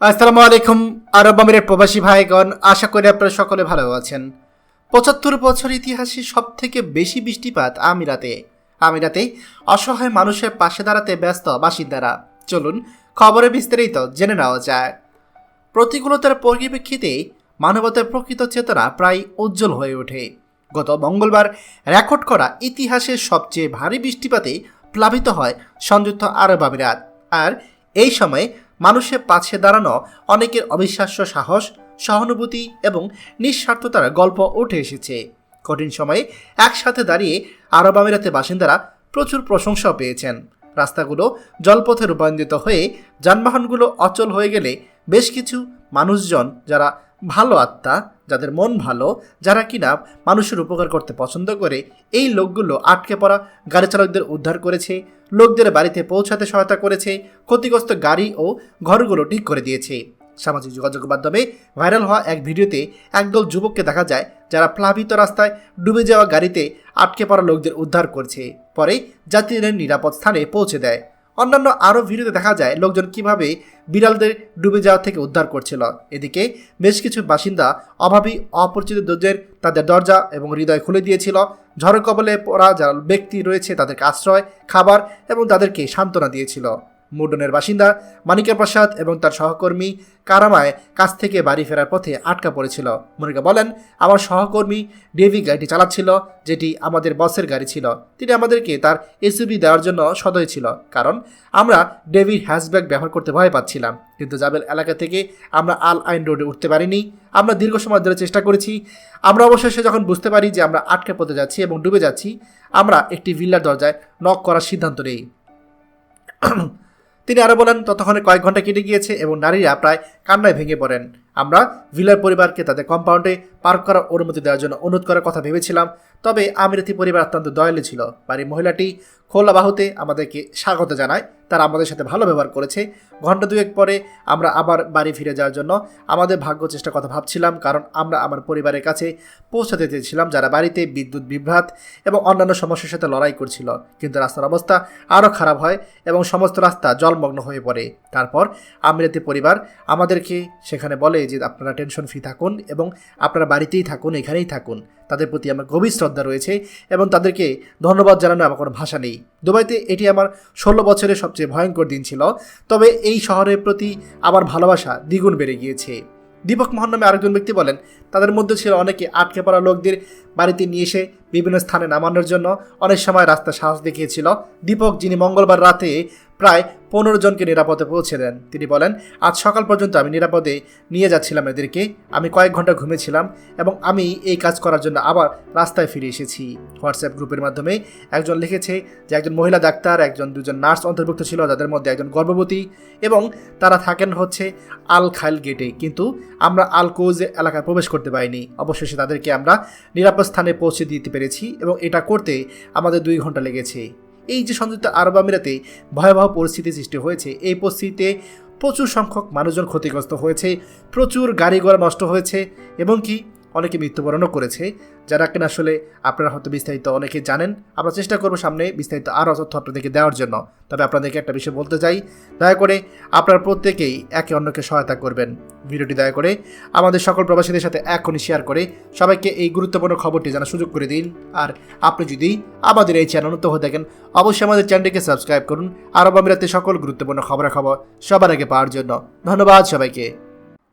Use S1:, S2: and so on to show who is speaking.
S1: আসসালামু আলাইকুম, আরব আমিরের প্রবাসী ভাইগণ। আশা করি আপনারা সকলে ভালো আছেন। পঁচাত্তর বছর ইতিহাসে সব থেকে বেশি বৃষ্টিপাত আমিরাতে। আমিরাতে অসহায় মানুষের পাশে দাঁড়াতে ব্যস্ত বাসিন্দারা। চলুন খবরে বিস্তারিত জেনে নেওয়া যায় প্রতিকূলতার পরিপ্রেক্ষিতে মানবতার প্রকৃত চেতনা প্রায় উজ্জ্বল হয়ে ওঠে। গত মঙ্গলবার রেকর্ড করা ইতিহাসের সবচেয়ে ভারী বৃষ্টিপাতে প্লাবিত হয় সংযুক্ত আরব আমিরাত। আর এই সময় মানুষের পাশে দাঁড়ানো অনেকের অবিশ্বাস্য সাহস, সহানুভূতি এবং নিঃস্বার্থতার গল্প উঠে এসেছে। কঠিন সময়ে একসাথে দাঁড়িয়ে আরব আমিরাতের বাসিন্দারা প্রচুর প্রশংসাও পেয়েছেন। রাস্তাগুলো জলপথে রূপান্তরিত হয়ে যানবাহনগুলো অচল হয়ে গেলে বেশ কিছু মানুষজন যারা ভালো আত্মা যাদের মন ভালো, যারা কিনা মানুষের উপকার করতে পছন্দ করে, এই লোকগুলো আটকে পড়া গাড়ি চালকদের উদ্ধার করেছে, লোকদের বাড়িতে পৌঁছাতে সহায়তা করেছে, ক্ষতিগ্রস্ত গাড়ি ও ঘরগুলো ঠিক করে দিয়েছে। সামাজিক যোগাযোগ মাধ্যমে ভাইরাল হওয়া এক ভিডিওতে একদল যুবককে দেখা যায় যারা প্লাবিত রাস্তায় ডুবে যাওয়া গাড়িতে আটকে পড়া লোকদের উদ্ধার করছে। পরে যাত্রীদের নিরাপদ স্থানে পৌঁছে দেয়। অন্যান্য আরও ভিডিওতে দেখা যায় লোকজন কীভাবে বিড়ালদের ডুবে যাওয়া থেকে উদ্ধার করছিল। এদিকে বেশ কিছু বাসিন্দা অভাবী, অপরিচিত দরজের তাদের দরজা এবং হৃদয় খুলে দিয়েছিল। ঝড় কবলে পড়া যারা ব্যক্তি রয়েছে তাদেরকে আশ্রয়, খাবার এবং তাদেরকে সান্ত্বনা দিয়েছিল। মুডনের বাসিন্দা মানিকা প্রসাদ এবং তার সহকর্মী কারামায় কাছ থেকে বাড়ি ফেরার পথে আটকা পড়েছিল। মনিকা বলেন, আমার সহকর্মী ডেভি গাড়িটি চালাচ্ছিল, যেটি আমাদের বসের গাড়ি ছিল। তিনি আমাদেরকে তার এসইউভি দেওয়ার জন্য সদয় ছিল, কারণ আমরা ডেভির হ্যাশব্যাগ ব্যবহার করতে ভয় পাচ্ছিলাম। কিন্তু জাবেল এলাকা থেকে আমরা আল আইন রোডে উঠতে পারিনি। আমরা দীর্ঘ সময় ধরে চেষ্টা করেছি। আমরা অবশেষে যখন বুঝতে পারি যে আমরা আটকে পড়তে যাচ্ছি এবং ডুবে যাচ্ছি, আমরা একটি ভিল্লার দরজায় নক করার সিদ্ধান্ত নেই। তিনি আরও বলেন ততক্ষণে কয়েক ঘণ্টা কেটে গিয়েছে এবং নারীরা প্রায় কান্নায় ভেঙে পড়েন। আমরা ভিলার পরিবারকে তাদের কম্পাউন্ডে পার্ক করার অনুমতি দেওয়ার জন্য অনুরোধ করার কথা ভেবেছিলাম। তবে আমিরাতি পরিবার অত্যন্ত দয়ালু ছিল। বাড়ির মহিলাটি খোলা বাহুতে আমাদেরকে স্বাগত জানায়। তারা আমাদের সাথে ভালো ব্যবহার করেছে। ঘণ্টা দুয়েক পরে আমরা আবার বাড়ি ফিরে যাওয়ার জন্য আমাদের ভাগ্য চেষ্টার কথা ভাবছিলাম, কারণ আমরা আমার পরিবারের কাছে পৌঁছাতে চেয়েছিলাম যারা বাড়িতে বিদ্যুৎ বিভ্রাট এবং অন্যান্য সমস্যার সাথে লড়াই করছিল। কিন্তু রাস্তার অবস্থা আরও খারাপ হয় এবং সমস্ত রাস্তা জলমগ্ন হয়ে পড়ে। তারপর আমিরাতি পরিবার আমাদেরকে সেখানে বলে যে আপনারা টেনশন ফ্রি থাকুন এবং আপনারা বাড়িতেই থাকুন, এখানেই থাকুন। তাদের প্রতি আমার গভীর শ্রদ্ধা রয়েছে এবং তাদেরকে ধন্যবাদ জানানো আমার কোনো ভাষা নেই। দুবাইতে এটি আমার ষোলো বছরের সবচেয়ে ভয়ঙ্কর দিন ছিল, তবে এই শহরের প্রতি আমার ভালোবাসা দ্বিগুণ বেড়ে গিয়েছে। দীপক মোহন নামে আরেকজন ব্যক্তি বলেন, তাদের মধ্যে ছিল অনেকে আটকে পড়া লোকদের বাড়িতে নিয়ে এসে বিভিন্ন স্থানে নামানোর জন্য অনেক সময় রাস্তা সাহস দেখিয়েছিল। দীপক, যিনি মঙ্গলবার রাতে প্রায় পনেরো জনকে নিরাপদে পৌঁছে দেন। তিনি বলেন, আজ সকাল পর্যন্ত আমি নিরাপদে নিয়ে যাচ্ছিলাম এদেরকে। আমি কয়েক ঘণ্টা ঘুমেছিলাম এবং আমি এই কাজ করার জন্য আবার রাস্তায় ফিরে এসেছি। হোয়াটসঅ্যাপ গ্রুপের মাধ্যমে একজন লিখেছে যে, একজন মহিলা ডাক্তার, একজন দুজন নার্স অন্তর্ভুক্ত ছিল, যাদের মধ্যে একজন গর্ভবতী এবং তারা থাকেন হচ্ছে আল খাইল গেটে। কিন্তু আমরা আল কোজ এলাকায় প্রবেশ করতে পারিনি। অবশেষে তাদেরকে আমরা নিরাপদ স্থানে পৌঁছে দিতে পেরেছি এবং এটা করতে আমাদের দুই ঘণ্টা লেগেছে। এই যে সংযুক্ত আরব আমিরাতে ভয়াবহ পরিস্থিতি সৃষ্টি হয়েছে, এই পরিস্থিতিতে প্রচুর সংখ্যক মানুষজন ক্ষতিগ্রস্ত হয়েছে, প্রচুর গাড়ি ঘোড়া নষ্ট হয়েছে, এবং কি অনেকে মৃত্যুবরণও করেছে, যারা কিনা আসলে আপনারা হয়তো বিস্তারিত অনেকে জানেন। আমরা চেষ্টা করব সামনে বিস্তারিত আরও তথ্য আপনাদেরকে দেওয়ার জন্য। তবে আপনাদেরকে একটা বিষয় বলতে চাই, দয়া করে আপনারা প্রত্যেকেই একে অন্যকে সহায়তা করবেন। ভিডিওটি দয়া করে আমাদের সকল প্রবাসীদের সাথে এখনই শেয়ার করে সবাইকে এই গুরুত্বপূর্ণ খবরটি জানার সুযোগ করে দিন। আর আপনি যদি আমাদের এই চ্যানেল নতুন হয়ে থাকেন, অবশ্যই আমাদের চ্যানেলটিকে সাবস্ক্রাইব করুন। আরব আমিরাতে সকল গুরুত্বপূর্ণ খবরাখবর সবার আগে পাওয়ার জন্য। ধন্যবাদ সবাইকে।